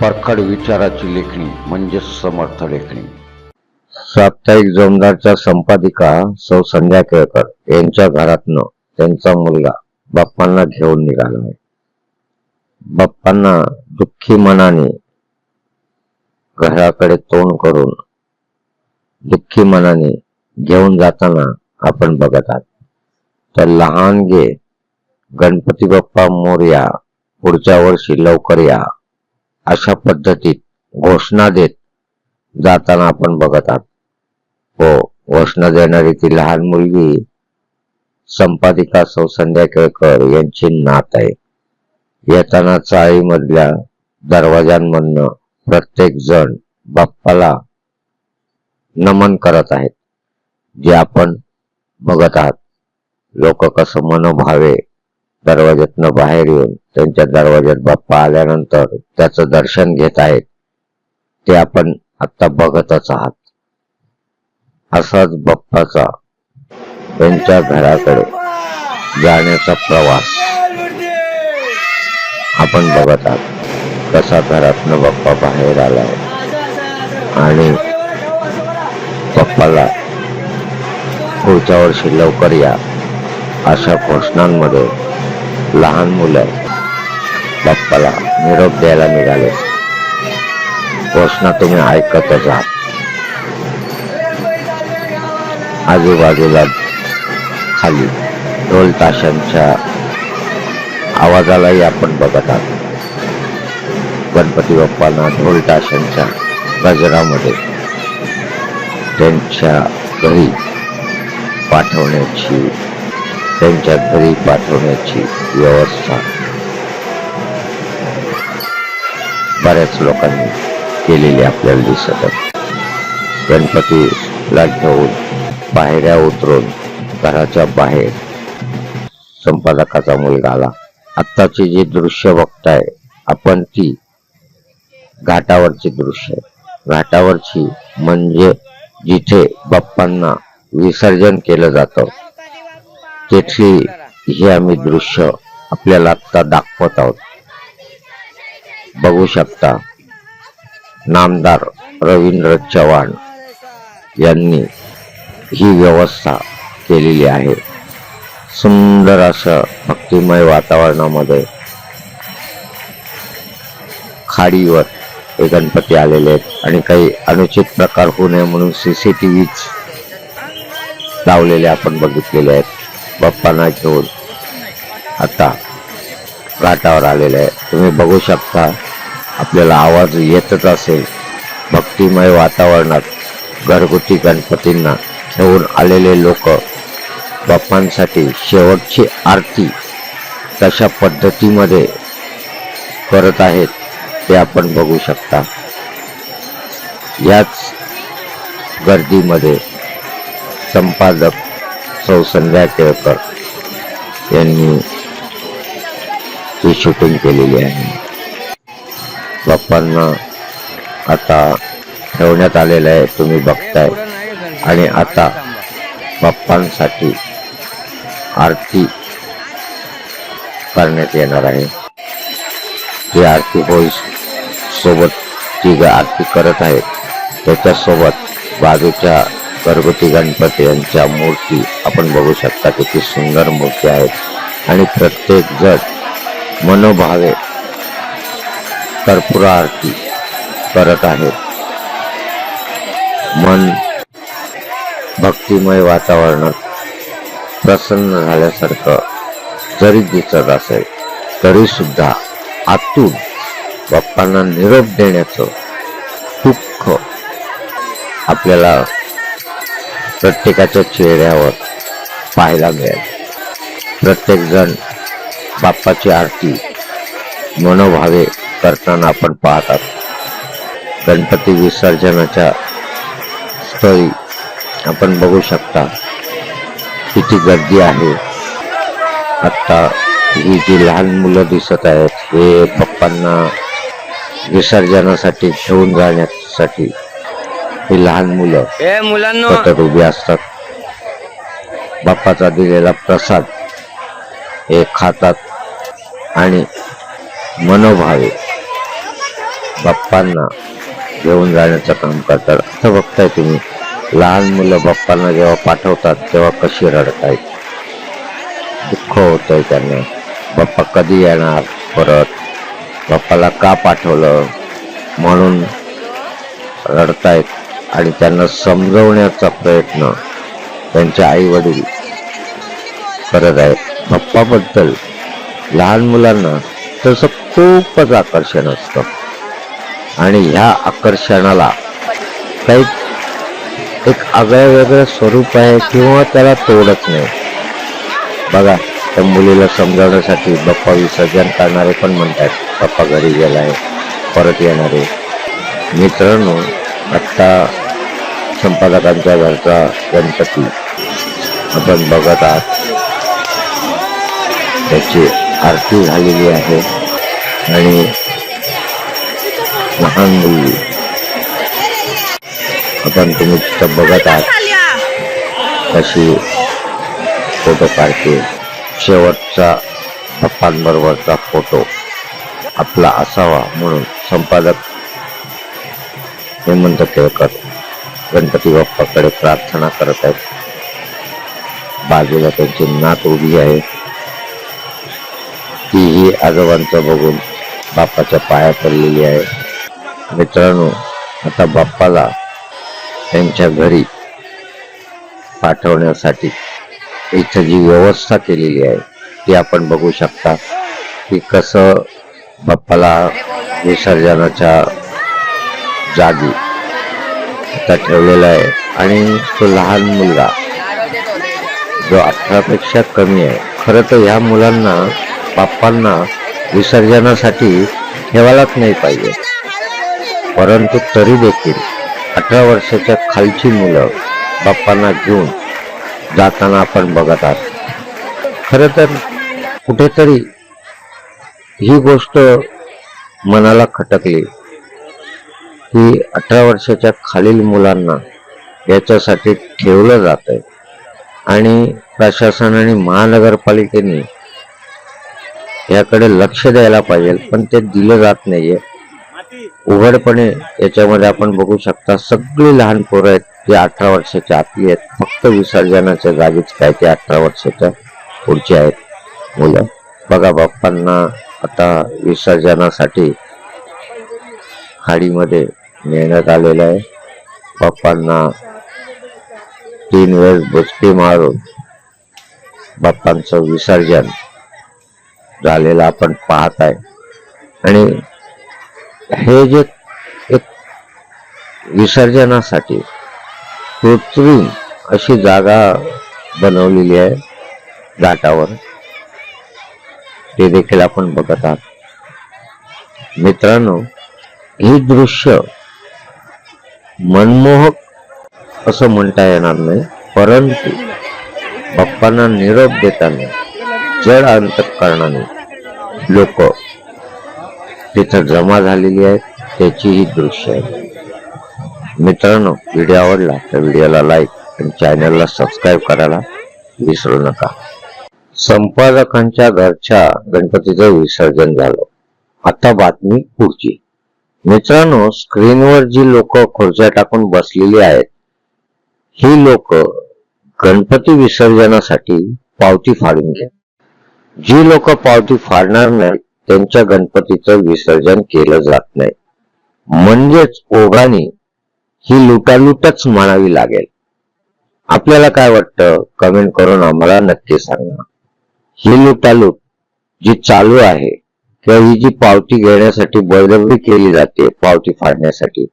परखड विचाराची लेखणी म्हणजे समर्थ लेखणी. साप्ताहिक जोमदारच्या संपादिका सौ संध्या केळकर यांच्या घरातनं त्यांचा मुलगा बाप्पांना घेऊन निघाला आहे. बाप्पांना दुःखी मनाने घराकडे तोंड करून दुःखी मनाने घेऊन जाताना आपण बघत आहात. तर लहान गे गणपती बाप्पा मोरया पुढच्या वर्षी लवकर या अशा पद्धतीत घोषणा देत जाताना आपण बघत आहात. हो घोषणा देणारी ती लहान मुलगी संपादिका सौ संध्या केळकर यांची नात आहे. येताना चाळीमधल्या दरवाजांमधनं प्रत्येक जण बाप्पाला नमन करत आहेत जे आपण बघत आहात. लोक कसं मनोभावे दरवाज्यातनं बाहेर येऊन त्यांच्या दरवाज्यात बाप्पा आल्यानंतर त्याचं दर्शन घेत आहेत ते आपण आता बघतच आहात. असाच बाप्पाचा त्यांच्या घराकडे जाण्याचा प्रवास. आपण बघत आहात. कसा घरातनं बाप्पा बाहेर आलाय. आणि बाप्पाला पुढच्या वर्षी लवकर या अशा घोषणांमध्ये लहान मुलं बाप्पाला निरोप द्यायला निघाले घोषणा तुम्ही ऐकतच आहात. आजूबाजूला खाली ढोल ताशांच्या आवाजालाही आपण बघत आहात. गणपती बाप्पांना ढोलटाशांच्या गजरामध्ये त्यांच्या घरी पाठवण्याची त्यांच्या घरी पाठवण्याची व्यवस्था बऱ्याच लोकांनी केलेली आपल्याला दिसत आहे. गणपतीला घेऊन पायऱ्या उतरून घराच्या बाहेर संपादकाचा मुलगा आला. आत्ताचे जी दृश्य बघताय आपण ती घाटावरची दृश्य घाटावरची म्हणजे जिथे बाप्पांना विसर्जन केलं जातं तेथली हे आम्ही दृश्य आपल्याला आत्ता दाखवत आहोत. बघू शकता नामदार रवींद्र चव्हाण यांनी ही व्यवस्था केलेली आहे. सुंदर असं भक्तिमय वातावरणामध्ये खाडीवर हे गणपती आलेले आहेत. आणि काही अनुचित प्रकार होऊ नये म्हणून सी सी टी व्हीच लावलेले आपण बघितलेले आहेत. बाप्पांना घेऊन आता घाटावर आलेले आहे तुम्ही बघू शकता आपल्याला आवाज येतच असेल. भक्तिमय वातावरणात घरगुती गणपतींना घेऊन आलेले लोक बाप्पांसाठी शेवटची आरती कशा पद्धतीमध्ये करत आहेत ते आपण बघू शकता. याच गर्दीमध्ये संपादक सौ संध्या केळकर यांनी ही शूटिंग केलेली आहे. बाप्पांना आता ठेवण्यात आलेलं आहे तुम्ही बघताय. आणि आता बाप्पांसाठी आरती करण्यात येणार आहे. ही आरती होई सोबत ती आरती करत आहेत. त्याच्यासोबत बाजूच्या घरगुती गणपती यांच्या मूर्ती आपण बघू शकता किती सुंदर मूर्ती आहेत. आणि प्रत्येक जण मनोभावे कर्पूर आरती करत आहेत. मन भक्तिमय वातावरणात प्रसन्न झाल्यासारखं जरी दिसत असेल तरी सुद्धा आतून बाप्पांना निरोप देण्याचं दुःख आपल्याला प्रत्येकाच्या चेहऱ्यावर पाहायला मिळेल. प्रत्येकजण बाप्पाची आरती मनोभावे करताना आपण पाहतात. गणपती विसर्जनाच्या स्थळी आपण बघू शकता किती गर्दी आहे. आत्ता ही जी लहान मुलं दिसत आहेत हे पप्पांना विसर्जनासाठी घेऊन जाण्यासाठी ही लहान मुलं सतत उभी असतात. बाप्पाचा दिलेला प्रसाद हे खातात आणि मनोभावे बाप्पांना घेऊन जाण्याचं काम करतात. आता बघताय तुम्ही लहान मुलं बाप्पांना जेव्हा पाठवतात तेव्हा कशी रडतायत? दुःख होतंय त्यांनी. बाप्पा कधी येणार परत? बाप्पाला का पाठवलं? म्हणून रडतायत आणि त्यांना समजवण्याचा प्रयत्न त्यांचे आई वडील करत आहेत. बाप्पाबद्दल लहान मुलांना तसं खूपच आकर्षण असतं. आणि ह्या आकर्षणाला काही एक आगळं वेगळं स्वरूप आहे किंवा त्याला तोडत नाही. बघा त्या मुलीला समजावण्यासाठी बाप्पा विसर्जन करणारे पण म्हणतात बाप्पा घरी गेलाय परत येणारे मित्रांनो आत्ता संपादकांच्या घरचा गणपती आपण बघत आहात. त्याची आरती झालेली आहे आणि लहान मुली आपण तुम्ही तिथं बघत आहात. कशी फोटो काढते. शेवटचा पप्पांबरोबरचा फोटो आपला असावा म्हणून संपादक हेमंत केळकर गणपती बाप्पाकडे प्रार्थना करत आहेत. बाजूला त्यांची नात उभी आहे. तीही आजोबांचं बघून बाप्पाच्या पाया पडलेली आहे. मित्रांनो आता बाप्पाला त्यांच्या घरी पाठवण्यासाठी इथं जी व्यवस्था केलेली आहे ती आपण बघू शकता. की कसं बाप्पाला विसर्जनाच्या जागी आता ठेवलेला आहे. आणि तो लहान मुलगा जो अठरापेक्षा कमी आहे खरं तर ह्या मुलांना बाप्पांना विसर्जनासाठी ठेवायलाच नाही पाहिजे. परंतु तरी देखील अठरा वर्षाच्या खालची मुलं बाप्पांना घेऊन जाताना आपण बघत आहात. खरं तर कुठेतरी ही गोष्ट मनाला खटकली. की अठरा वर्षाच्या खालील मुलांना याच्यासाठी ठेवलं जात आहे आणि प्रशासन आणि महानगरपालिकेने याकडे लक्ष द्यायला पाहिजे पण ते दिलं जात नाहीये. उघडपणे याच्यामध्ये आपण बघू शकता सगळी लहान पोरं आहेत ते अठरा वर्षाच्या आतली आहेत. फक्त विसर्जनाच्या जागीच काय ते अठरा वर्षाच्या पुढचे आहेत मुलं. बघा बाप्पांना आता विसर्जनासाठी हाडीमध्ये नेण्यात आलेलं आहे. बाप्पांना तीन वेळेस बुचकी मारून बाप्पांचं विसर्जन झालेलं आपण पाहत आहे. आणि हे जे एक विसर्जनासाठी कृत्रिम अशी जागा बनवलेली आहे घाटावर ते देखील आपण बघत आहात. मित्रांनो ही दृश्य मनमोहक असं म्हणता येणार नाही परंतु बाप्पांना निरोप देताना जड अंतकरणाने लोक तिथं जमा झालेली आहेत त्याची ही दृश्य आहे. मित्रांनो व्हिडिओ आवडला तर व्हिडिओला लाईक आणि चॅनलला सबस्क्राईब करायला विसरू नका. संपादकांच्या घरच्या गणपतीचं विसर्जन झालं. आता बातमी पुढची. मित्रांनो स्क्रीनवर जी लोक खुर्च्या टाकून बसलेली आहेत ही लोक गणपती विसर्जनासाठी पावती फाडून घ्या जी लोक पावती फाडणार नाही त्यांच्या गणपतीचं विसर्जन केलं जात नाही. म्हणजेच ओघाने ही लुटालुटच म्हणावी लागेल. आपल्याला काय वाटतं? कमेंट करून आम्हाला नक्की सांगा. ही लुटालूट जी चालू आहे किंवा ही जी पावती घेण्यासाठी बळजबरी केली जाते पावती फाडण्यासाठी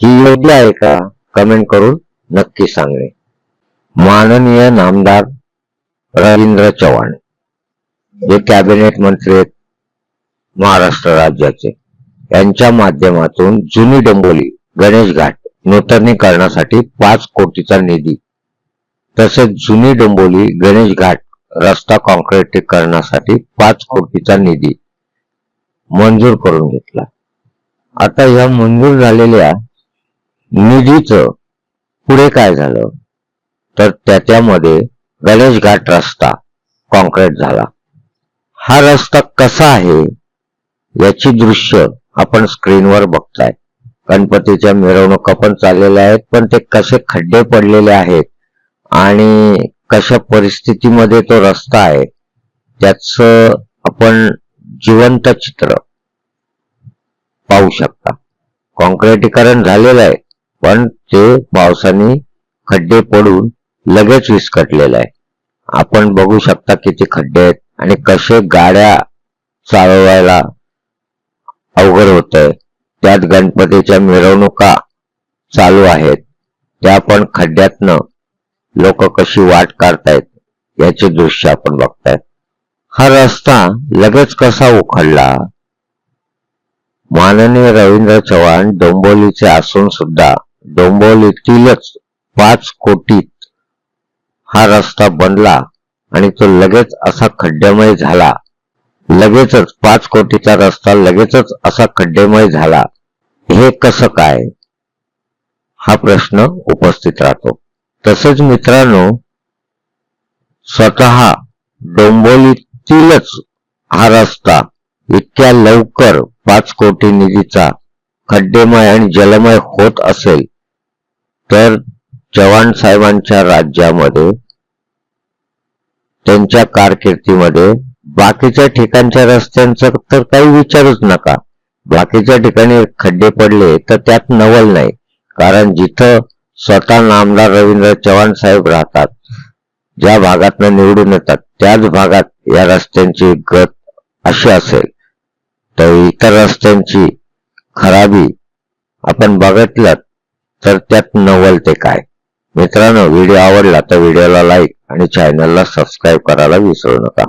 ही योग्य आहे का? कमेंट करून नक्की सांगणे. माननीय नामदार रवींद्र चव्हाण जे कॅबिनेट मंत्री आहेत महाराष्ट्र राज्याचे. यांच्या माध्यमातून जुनी डोंबोली गणेश घाट नूतनीकरणासाठी पाच कोटीचा निधी. तसेच जुनी डोंबोली गणेश घाट रस्ता कॉन्क्रिटीकरणासाठी पाच कोटीचा निधी मंजूर करून घेतला. आता या मंजूर झालेल्या निधीचं पुढे काय झालं? तर त्याच्यामध्ये गणेश घाट रस्ता कॉन्क्रीट झाला. हा रस्ता कसा आहे? याची दृश्य आपण स्क्रीनवर बघताय. गणपतीच्या मिरवणुका पण चाललेल्या आहेत पण ते कसे खड्डे पडलेले आहेत आणि कशा परिस्थितीमध्ये तो रस्ता आहे त्याच आपण जिवंत चित्र पाहू शकता. कॉन्क्रिटीकरण झालेलं आहे पण ते पावसाने खड्डे पडून लगेच विस्कटलेलं आहे. आपण बघू शकता किती खड्डे आहेत आणि कसे गाड्या चालवायला अवघड होत आहे त्यात गणपतीच्या मिरवणुका चालू आहेत. त्या पण खड्ड्यातनं लोक कशी वाट काढतायत याचे दृश्य आपण बघताय हा रस्ता लगेच कसा उखडला? माननीय रवींद्र चव्हाण डोंबोलीचे असून सुद्धा डोंबोलीतीलच पाच कोटीत हा रस्ता बनला आणि तो लगेच असा खड्ड्यामय झाला. लगेचच पाच कोटीचा रस्ता लगेचच असा खड्डेमय झाला. हे कसं काय? हा प्रश्न उपस्थित राहतो. तसेच मित्रांनो स्वतः डोंबोलीतीलच हा रस्ता इतक्या लवकर पाच कोटी निधीचा खड्डेमय आणि जलमय होत असेल तर चव्हाण साहेबांच्या राज्यामध्ये त्यांच्या कारकिर्दीमध्ये बाकीच्या ठिकाणच्या रस्त्यांचा तर काही विचारूच नका. बाकीच्या ठिकाणी खड्डे पडले तर त्यात नवल नाही. कारण जिथं स्वतः नामदार रवींद्र चव्हाण साहेब राहतात ज्या भागातनं निवडून येतात त्याच भागात या रस्त्यांची गत अशी असेल. तर इतर रस्त्यांची खराबी आपण बघितलं तर त्यात नवल ते काय. मित्रांनो व्हिडिओ आवडला तर व्हिडिओला लाईक आणि चॅनलला सबस्क्राईब करायला विसरू नका.